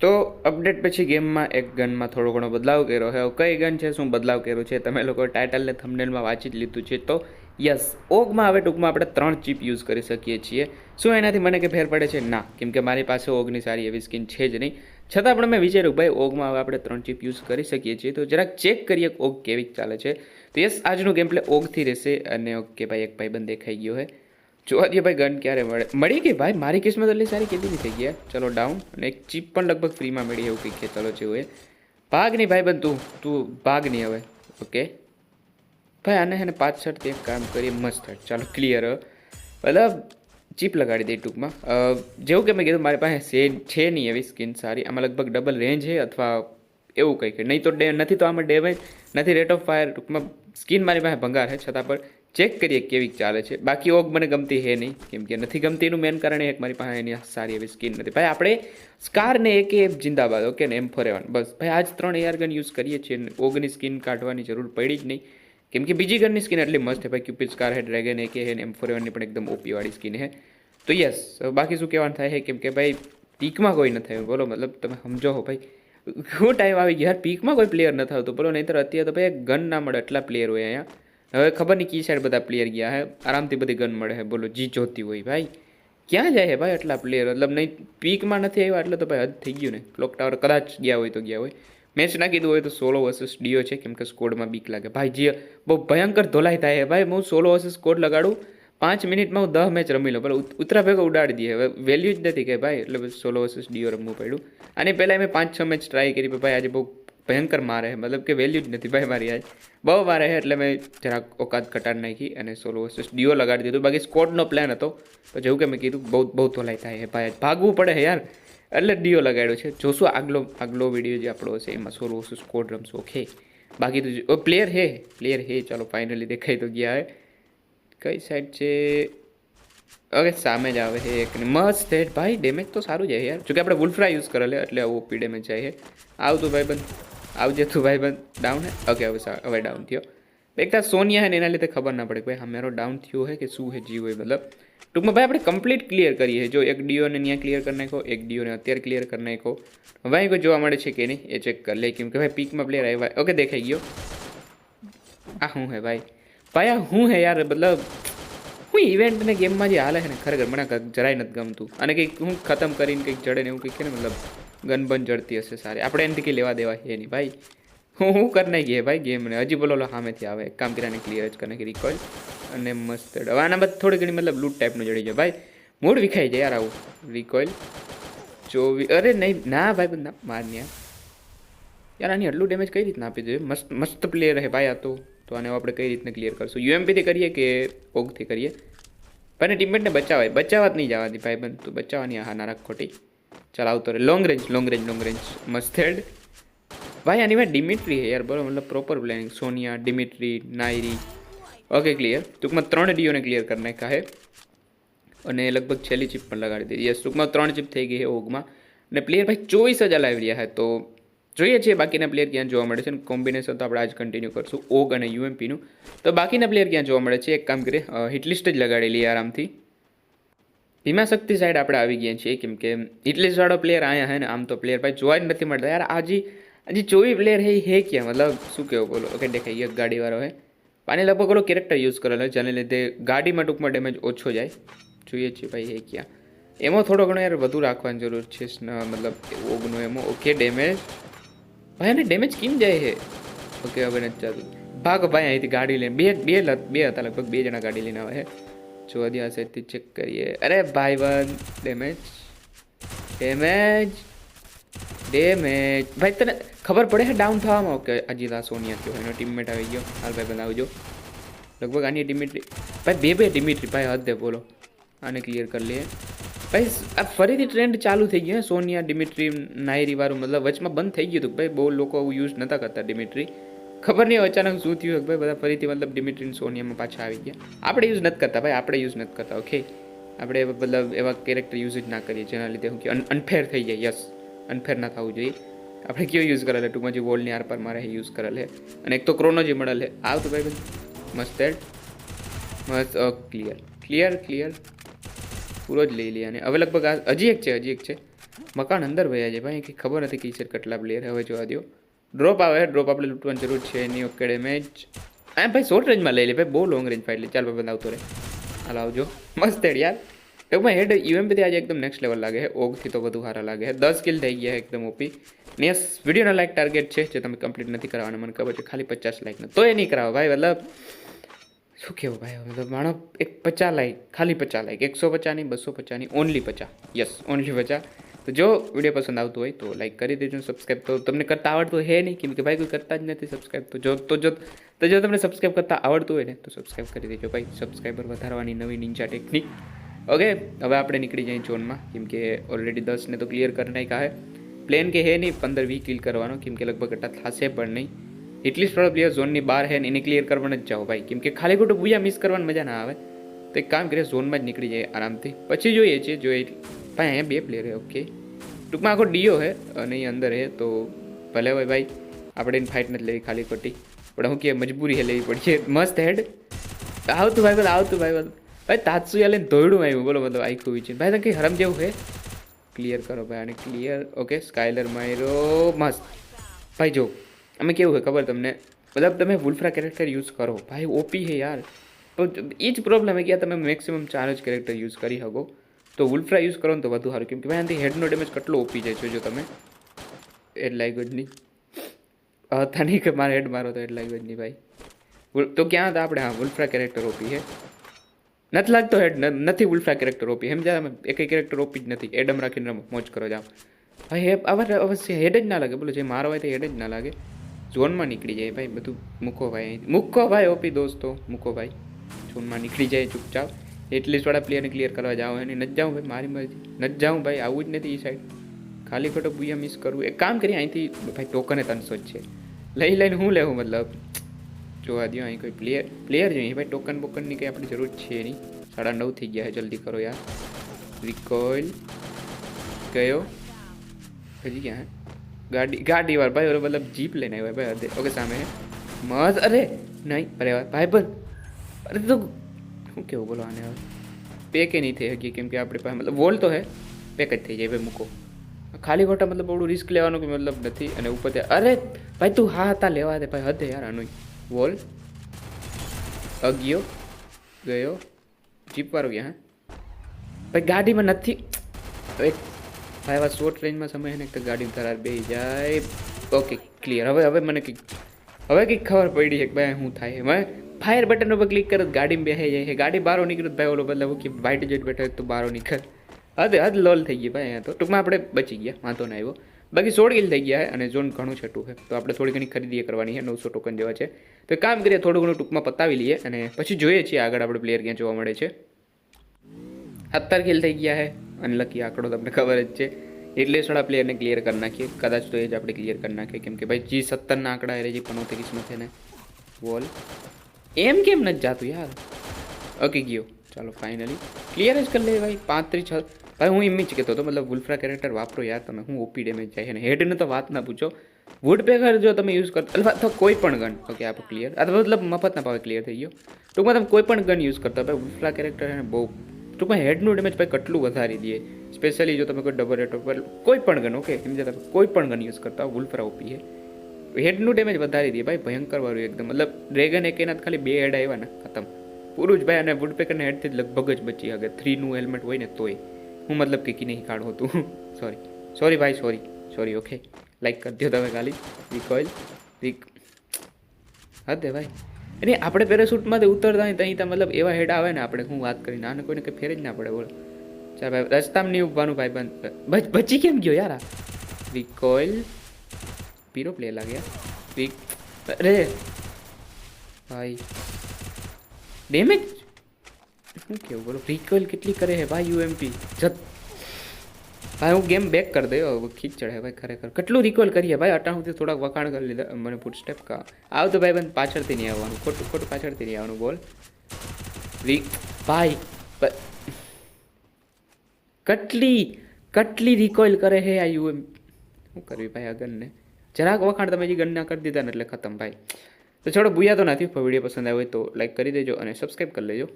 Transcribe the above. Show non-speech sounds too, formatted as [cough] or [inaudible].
તો અપડેટ પછી ગેમમાં એક ગનમાં થોડો ઘણો બદલાવ કર્યો. છે કઈ ગન છે, શું બદલાવ કર્યો છે, તમે લોકો ટાઇટલને થંબનેલમાં વાંચી જ લીધું છે. તો યસ ઓગમાં હવે ટૂંકમાં આપણે ત્રણ ચીપ યુઝ કરી શકીએ છીએ. શું એનાથી મને કે ફેર પડે છે? ના. કેમ કે મારી પાસે ઓગની સારી એવી સ્કિન છે જ નહીં. છતાં પણ મેં વિચાર્યું, ભાઈ, ઓગમાં હવે આપણે ત્રણ ચીપ યુઝ કરી શકીએ છીએ. તો જરાક ચેક કરીએ ઓગ કેવી ચાલે છે. તો યસ આજનું ગેમ પ્લે ઓગથી રહેશે અને ઓકે, ભાઈ, એક ભાઈ બંધ દેખાઈ ગયો છે જોવા દઈએ ભાઈ, ગન ક્યારે મળે? મળી ગઈ ભાઈ, મારી કિસ્મત એટલી સારી કેટલી થઈ ગયા ચલો ડાઉન અને એક ચીપ પણ લગભગ ફ્રીમાં મળી એવું કંઈક ચલો જેવું એ. ભાગ નહીં ભાઈ બન તું તું ભાગ નહીં હવે. ઓકે ભાઈ, આને હેને પાછળથી એક કામ કરીએ, મસ્ત. ચાલો ક્લિયર મતલબ, ચીપ લગાડી દઈ ટૂંકમાં. જેવું કે મેં કીધું, મારી પાસે સે છે નહીં એવી સ્કિન સારી. આમાં લગભગ ડબલ રેન્જ છે, અથવા એવું કંઈક. નહીં તો ડે, નથી તો આમાં ડેમેજ નથી રેટ ઓફ ફાયર ટૂંકમાં સ્કિન મારી પાસે ભંગાર છે, છતાં પણ ચેક કરીએ કેવી ચાલે છે. બાકી ઓગ મને ગમતી હે નહીં, કેમ કે નથી ગમતી એનું મેન કારણ એક મારી પાસે એની સારી એવી સ્કીન નથી. ભાઈ, આપણે સ્કાર ને એક એ જિંદાબાદ ઓકે ને એમ ફોર બસ, ભાઈ, આજ ત્રણ એઆર ગન યુઝ કરીએ છીએ ઓગની સ્કીન કાઢવાની જરૂર પડી જ નહીં. કેમ કે બીજી ગનની સ્કીન એટલી મસ્ત છે, ભાઈ ક્યુપિડ સ્કાર હે ડ્રેગન હે ને એમ ફોર પણ એકદમ ઓપીવાળી સ્કીન હે. તો યસ બાકી શું કહેવાનું થાય છે કેમ કે ભાઈ પીકમાં કોઈ ન થયું, બોલો, મતલબ તમે સમજો હો, ભાઈ. શું ટાઈમ આવી ગયો, યાર પીકમાં કોઈ પ્લેયર ન થતું બોલો, નહીંતર અત્યારે તો ભાઈ ગન ના મળે, એટલા પ્લેયર હોય અહીંયા. હવે ખબર નહીં કી સાઈડ બધા પ્લેયર ગયા હે. આરામથી બધી ગન મળે છે બોલો જી જોતી હોય ભાઈ. ક્યાં જાય છે ભાઈ એટલા પ્લેયર મતલબ નહીં પીકમાં નથી આવ્યા એટલે તો ભાઈ હદ થઈ ગયું ને. ક્લોક ટાવર કદાચ ગયા હોય તો ગયા હોય. મેચ ના કીધું હોય તો સોલો વર્સસ ડીઓ છે. કેમ કે સ્કોડમાં બીક લાગે. ભાઈ, જે બહુ ભયંકર ધોલાઈ થાય ભાઈ. હું સોલો વર્સસ સ્કોડ લગાડું. પાંચ મિનિટમાં હું દહ મેચ રમી લઉં. પણ ઉત- ઉતરા ભેગા ઉડાડી દઈએ. હવે વેલ્યુ જ નથી કે ભાઈ. એટલે સોલો વર્સસ ડીઓ રમવું પડ્યું. અને પહેલાં મેં પાંચ છ મેચ ટ્રાય કરી. ભાઈ આજે બહુ ભયંકર મારે મતલબ કે વેલ્યુ જ નથી ભાઈ મારી આજ. બહુ મારે છે એટલે મેં જરાક ઓકાત કટાડ નાખી અને સોલો વર્સસ ડીઓ લગાડી દીધું. બાકી સ્કોટનો પ્લાન હતો. તો જેવું કે મેં કીધું, બહુ બહુ ધોલાઈ થાય ભાઈ ભાગવું પડે યાર. એટલે ડીઓ લગાડ્યો છે. જોશું આગલો આગલો વીડિયો જે આપણો હશે, એમાં સોલો વર્સસ સ્કોટ રમશું. ઓકે બાકી તો પ્લેયર હે પ્લેયર હે. ચાલો ફાઇનલી દેખાઈ તો ગયા હે. કઈ સાઈડ છે? ઓકે સામે જ આવે છે એક મસ્ત હેડ ભાઈ ડેમેજ તો સારું જાય યાર. જોકે આપણે વુલ્ફ્રા યુઝ કરેલે, એટલે ઓપી ડેમેજ જાય છે આવતું ભાઈ બંધ આવજે તું ભાઈ બંધ. ડાઉન હે? ઓકે હવે હવે ડાઉન થયો. એક તો સોનિયા હે ને એના લીધે ખબર ના પડે કે ભાઈ હા મારો ડાઉન થયો હે કે શું હે જીવ હોય મતલબ. ટૂંકમાં ભાઈ આપણે કમ્પ્લીટ ક્લિયર કરીએ જો એક ડીઓને ત્યાં ક્લિયર કરી નાખો એક ડીઓને અત્યારે ક્લિયર કરી નાખો ભાઈ કોઈ જોવા મળે છે કે નહીં, એ ચેક કરી લે. કેમ કે ભાઈ પીકમાં પ્લેયર આવ્યા. ઓકે દેખાઈ ગયો. આ હું હે ભાઈ? ભાઈ, આ હું હે યાર? મતલબ, હું ઇવેન્ટ ને ગેમમાં જે હાલે છે ને, ખરેખર મને જરાય નથી ગમતું. અને કંઈક હું ખતમ કરીને કંઈક જડે ને એવું કંઈક છે ને, મતલબ ગન બન જડતી હશે સારી. આપણે એનાથી કંઈ લેવા દેવા છે નહીં ભાઈ. હું હું કરી નાખીએ ભાઈ ગેમને હજી બોલો સામેથી આવે. એક કામ કર્યાને ક્લિયર જ કરી નાખી રિકોલ અને મસ્ત હવે આના બધા થોડી ઘણી મતલબ લૂટ ટાઈપનું જડી જાય ભાઈ, મૂડ વિખાઈ જાય યાર આવું. રિકોઇલ ચોવીસ અરે નહીં, ના ભાઈ ના ને યાર આની આટલું ડેમેજ કઈ રીતના આપી જોઈએ? મસ્ત મસ્ત પ્લેયર હે ભાઈ આ તો. તો આને આપણે કઈ રીતના ક્લિયર કરશું? યુએમપીથી કરીએ કે ઓગથી કરીએ? ભાઈને ટીમમેટને બચાવાય. બચાવવા જ નહીં જવાની ભાઈ બંધ તું બચાવવાની હા ના રાખ ખોટી. ચાલ આવતો રે long range long range long range મસ્ત ભાઈ, આની વાત ડિમિટ્રી હે યાર, બરોબર, મતલબ proper planning Sonia Dimitri નાયરી okay clear ટૂંકમાં ત્રણ ડીઓને ક્લિયર કરી નાખ્યા હે અને લગભગ છેલ્લી ચીપ પણ લગાડી દીધી. યસ ટૂંકમાં ત્રણ ચીપ થઈ ગઈ છે ઓગમાં. અને પ્લેયર ભાઈ ચોવીસ જ લાવી રહ્યા છે. તો જોઈએ છીએ બાકીના પ્લેયર ક્યાં જોવા મળે છે. અને કોમ્બિનેશન તો આપણે આજ કન્ટિન્યુ કરશું. ઓગ અને યુએમપીનું તો બાકીના પ્લેયર ક્યાં જોવા મળે છે? એક કામ કરીએ. હિટલિસ્ટ જ લગાડી લઈએ આરામથી. ભીમા શક્તિ સાઈડ આપણે આવી ગયા છીએ, કેમ કે ઇટલીસવાળો વાળો પ્લેયર અહીંયા હે ને, આમ તો પ્લેયર ભાઈ જોવા જ નથી મળતા. યાર આજી હજી ચોવી પ્લેયર હે હે ક્યાં? મતલબ શું કહેવું બોલો? ઓકે, દેખાય, એક ગાડીવાળો હે. પાણી લગભગ ઓલો કેરેક્ટર યુઝ કરેલો જેને લીધે ગાડીમાં ટૂંકમાં ડેમેજ ઓછો જાય. જોઈએ છીએ ભાઈ, હે ક્યાં? એમાં થોડો ઘણો યાર વધુ રાખવાની જરૂર છે મતલબ ઓગનો એમાં. ઓકે ડેમેજ ભાઈ અને ડેમેજ કેમ જાય છે ઓકે, હવે નથી જતું ભાગ ભાઈ, અહીંથી ગાડી લઈને. બે બે બે હતા લગભગ, બે જણા ગાડી લઈને આવે છે જોવા દે આ સાઈડથી ચેક કરીએ. અરે ભાઈ વન ડેમેજ ડેમેજ ડેમેજ ભાઈ તને ખબર પડે છે ડાઉન થવામાં? ઓકે અજીત સોનિયા થયો. એનો ટીમમેટ આવી ગયો. હાલ ભાઈ બધા આવજો લગભગ આની ડિમિટ્રી ભાઈ બે બે ડિમિટ્રી ભાઈ હદ બોલો. આને ક્લિયર કરી લઈએ. ભાઈ, આ ફરીથી ટ્રેન્ડ ચાલુ થઈ ગયો સોનિયા ડિમિટ્રી નાયરી વાળું મતલબ વચમાં બંધ થઈ ગયું હતું ભાઈ બહુ લોકો યુઝ નહોતા કરતા ડિમિટ્રી ખબર નહીં, અચાનક શું થયું? ભાઈ બધા ફરીથી મતલબ ડિમિટ્રી સોનિયામાં પાછા આવી ગયા. આપણે યુઝ નથી કરતા ભાઈ, આપણે યુઝ નથી કરતા ઓકે આપણે મતલબ એવા કેરેક્ટર યુઝ જ ના કરીએ, જેના લીધે હું કે અનફેર થઈ જાય યસ અનફેર ના થવું જોઈએ. આપણે કયો યુઝ કરેલ? છે ટૂંકમાં જે વોલની પર મારે યુઝ કરેલ છે અને એક તો ક્રોનો જે મળેલ છે આવ તો ભાઈ મસ્ત એડ. મસ્ત ક્લિયર ક્લિયર ક્લિયર પૂરો જ લઈ લઈએ અને હવે લગભગ હજી એક છે, હજી એક છે. મકાન અંદર વયા છે ભાઈ, કંઈ ખબર નથી કઈ છે કેટલા પ્લેયર હવે જોવા દો ડ્રોપ આવે ડ્રોપ આપણે લૂંટવાની જરૂર છે, એની ઓકે ડેમેજ એમ ભાઈ શોર્ટ રેન્જમાં લઈ લે ભાઈ, બહુ લોંગ રેન્જ ફાઇટ લે. ચાલ ભાઈ, બંધ આવતો રહે. હાલ આવજો. મસ્ત હેડ યાર. એમાં હેડ યુએમપીથી આજે એકદમ નેક્સ્ટ લેવલ લાગે છે ઓગથી તો વધુ સારા લાગે છે દસ કિલ થઈ ગયા એકદમ ઓપી ને યસ વિડીયોના લાઈક ટાર્ગેટ છે, જે તમે કમ્પ્લીટ નથી કરવાના મને ખબર છે, ખાલી પચાસ લાઈક તો એ નહીં કરાવો ભાઈ, મતલબ શું કહેવું ભાઈ મતલબ માણો એક પચાસ લાઈક ખાલી પચાસ લાઈક એકસો પચાસની બસો પચાસની ઓનલી પચાસ. યસ ઓનલી પચાસ. તો જો વીડિયો પસંદ આવતો હોય તો લાઈક કરી દેજો સબસ્ક્રાઈબ તો તમને કરતાં આવડતું હે નહીં? કેમ કે ભાઈ કોઈ કરતા જ નથી સબસ્ક્રાઈબ તો જો તો જો તો જો તમને સબસ્ક્રાઈબ કરતાં આવડતું હોય ને, તો સબસ્ક્રાઈબ કરી દેજો ભાઈ. સબસ્ક્રાઈબર વધારવાની નવી નિંજા ટેકનિક ઓકે હવે આપણે નીકળી જઈએ ઝોનમાં કેમ કે ઓલરેડી દસને તો ક્લિયર કરી નાખ્યા હે. પ્લેન કે હે નહીં, પંદર વીસ કિલ કરવાનો. કેમ કે લગભગ એટલા થશે પણ નહીં. એટલીસ્ટ થોડા પ્લેયર ઝોનની બહાર હે ને, એને ક્લિયર કરવાના જ જાઓ ભાઈ. કેમ કે ખાલી ખોટું બુયા મિસ કરવાની મજા ના આવે. તો એક કામ કરીએ ઝોનમાં જ નીકળી જાય આરામથી. પછી જોઈએ છીએ જોઈએ. ભાઈ, અહીંયા બે પ્લેયર હે ઓકે ટૂંકમાં આખો ડીઓ હે, અને એ અંદર હે, તો ભલે હોય ભાઈ, આપણે એની ફાઇટ નથી લેવી ખાલી ખોટી. પણ હું કે મજબૂરી હે લેવી પડશે. મસ્ત હેડ. આવતું ભાઈ, બોલ આવતું ભાઈ, બોલ. ભાઈ તાત્સુયા લઈને ધોયડું આવ્યું બોલો મતલબ આખું વિચે ભાઈ તમે કંઈ હરમ જેવું હે? ક્લિયર કરો ભાઈ અને ક્લિયર ઓકે સ્કાયલર માર્યો. મસ્ત. ભાઈ, જો અમે કેવું હોય ખબર તમને? મતલબ તમે વુલ્ફ્રા કેરેક્ટર યુઝ કરો. ભાઈ ઓપી હે યાર. તો એ જ પ્રોબ્લેમ હે કે તમે મેક્સિમમ ચાર જ કેરેક્ટર યુઝ કરી શકો. તો વુલ્ફ્રા યુઝ કરો ને તો વધુ સારું. કેમ કે ભાઈ, આનાથી હેડનો ડેમેજ કેટલો ઓપી જાય છે, જો તમે. એડ નહીં. હતા નહીં કે મારે હેડ મારો તો લાગ્યો નહીં ભાઈ. તો ક્યાં હતા આપણે? હા વુલ્ફ્રા કેરેક્ટર ઓપી છે. નથી લાગતો હેડ નથી વુલ્ફ્રા કેરેક્ટર ઓપી એમ જ્યાં એક કેરેક્ટર ઓપી જ નથી. એડમ રાખીને મોજ કરો જાઓ. ભાઈ, હે આવા અવશ્ય હેડ જ ના લાગે. બોલો, જે મારો હોય તો હેડ જ ના લાગે. ઝોનમાં નીકળી જાય ભાઈ, બધું મૂકો ભાઈ. મૂકો ભાઈ ઓપી દોસ્તો, મૂકો ભાઈ. ઝોનમાં નીકળી જાય, ચૂપચાપ. એટલીસ્ટ વાળા પ્લેયરને ક્લિયર કરવા જાઓ. એને નથી જાઉં ભાઈ, મારી મરજી. નથી જાઉં ભાઈ, આવું જ નથી એ સાઈડ ખાલી ખોટો બુયા મિસ કરવું એક કામ કરીએ, અહીંથી ભાઈ ટોકન ત્રણસો જ છે લઈ લઈને હું લેવું મતલબ? જોવા દો અહીં કોઈ પ્લેયર પ્લેયર જોઈએ ભાઈ ટોકન બોકનની કંઈ આપણી જરૂર છે નહીં. સાડા નવ થઈ ગયા છે, જલ્દી કરો યાર. રિકોઇલ ગયો હજી ક્યાં ગાડી ગાડી વાર ભાઈ, ઓલો મતલબ જીપ લઈને આવ્યા ભાઈ ઓકે, સામે. મસ્ત. અરે, નહીં. અરે, ભાઈ પણ અરે, તો શું કેવું બોલો આને હવે પેકે નહીં થઈ શકીએ, કેમ કે આપણી પાસે મતલબ વોલ તો હે પેક જ થઈ જાય ભાઈ મૂકો. ખાલી ખોટા મતલબ બહુ રિસ્ક લેવાનું કે મતલબ નથી અને ઉપર અરે ભાઈ તું હા હતા લેવા દે, ભાઈ હદે યાર આનું. વોલ અગિયો. ગયો. જીપ વાળો ગયા હા? ભાઈ ગાડીમાં નથી. એક ભાઈ આવા શોર્ટ રેન્જમાં સમય ને તો ગાડી ધરાર બે જાય. ઓકે ક્લિયર હવે હવે મને કંઈક હવે કંઈક ખબર પડી છે કે ભાઈ શું થાય હવે ફાયર બટન ઉપર ક્લિક કરો ગાડી બે જાય છે. ગાડી બહાર નીકળ્યું ભાઈ ઓલો બદલાવ કે વાઇટ જેટ બેઠો તો બહાર નીકળ. હદ હદ લોલ થઈ ગઈ ભાઈ, અહીંયા તો. ટૂંકમાં આપણે બચી ગયા, વાંધો ના આવ્યો. બાકી સોળ કિલ થઈ ગયા અને ઝોન ઘણું છઠું છે. તો આપણે થોડી ઘણી ખરીદી કરવાની છે, નવસો ટોકન જેવા છે. તો કામ કરીએ, થોડું ઘણું ટૂંકમાં પતાવી લઈએ અને પછી જોઈએ છીએ આગળ આપણે પ્લેયર ક્યાં જોવા મળે છે. સત્તર કિલ થઈ ગયા છે અનલકી આંકડો તમને ખબર જ છે. એટલે થોડા પ્લેયરને ક્લિયર કરી નાખીએ. કદાચ તો એ જ આપણે ક્લિયર કરી નાખીએ. કેમ કે ભાઈ, જી સત્તરના આંકડા એ જે પનોતેર કિસ્મત છે ને. બોલ. એમ કેમ નથી જાતું યાર ઓકે ગયો ચાલો ફાઇનલી ક્લિયર જ કરી લે ભાઈ પાંત્રીસ છ ભાઈ હું એમ જ કહેતો હતો મતલબ વુલ્ફ્રા કેરેક્ટર વાપરો યાર તમે હું ઓપી ડેમેજ જાય છે અને હેડને તો વાત ના પૂછો વુડ પેકર જો તમે યુઝ કરતા અથવા તો કોઈ પણ ગન ઓકે આપણે ક્લિયર અથવા મતલબ મફતના ભાવે ક્લિયર થઈ ગયો ટૂંકમાં તમે કોઈ પણ ગન યુઝ કરતા ભાઈ વુલ્ફ્રા કેરેક્ટર છે ને બહુ ટૂંકમાં હેડનું ડેમેજ ભાઈ કેટલું વધારી દે સ્પેશિયલી જો તમે કોઈ ડબલ રેટ પર કોઈ પણ ગન ઓકે સમજ્યા તમે કોઈ પણ ગન યુઝ કરતા વુલ્ફ્રા ઓપી છે હેડનું ડેમેજ વધારી દે ભાઈ, ભયંકર વાળું એકદમ. મતલબ ડ્રેગન એક એના ખાલી બે હેડ આવ્યા ને, ખતમ. પૂરું જ ભાઈ, અને વુડપેકરના હેડથી લગભગ જ બચી શકે. થ્રીનું હેલ્મેટ હોય ને તોય. હું મતલબ કે નહીં કાઢું હતું. [laughs] સોરી સોરી ભાઈ સોરી સોરી ઓકે લાઈક કરી દો તમે ખાલી. રિકોઇલ રિક હદે ભાઈ. અને આપણે પેરાશૂટમાંથી ઉતરતા હોય ત્યાં ત્યાં મતલબ એવા હેડ આવે ને આપણે, હું વાત કરીને, આને કોઈને કંઈ ફેર જ ના પડે, બોલો. ચાલ ભાઈ, રસ્તામાં નહીં ઉભવાનું ભાઈ, બંધ બચ બચી કેમ ગયો યાર આ? રિકોઇલ પીરો પ્લે લાગ્યા રિક અરે ભાઈ ડેમેજ શું કેવું બોલો રિકોઇલ કેટલી કરે હે ભાઈ યુએમપી જત ભાઈ હું ગેમ બેક કરી દયો હવે ખીચ ચડે ભાઈ ખરેખર કેટલું રિકોલ કરીએ ભાઈ અટાણુંથી થોડાક વખાણ કરી લીધા મને ફૂટ સ્ટેપ કા આવ તો ભાઈ બંધ પાછળથી નહીં આવવાનું ખોટું ખોટું પાછળથી નહીં આવવાનું બોલ રી ભાઈ બ- કેટલી કેટલી રિકોઇલ કરે હે આ યુએમ શું કરવી ભાઈ આ ગનને જરાક વખાણ તમે જે ગણના કરી દીધા ને એટલે ખતમ ભાઈ. તો છોડો ભૂયા તો નથી વીડિયો પસંદ આવ્યો હોય તો લાઈક કરી દેજો અને સબસ્ક્રાઈબ કરી લેજો.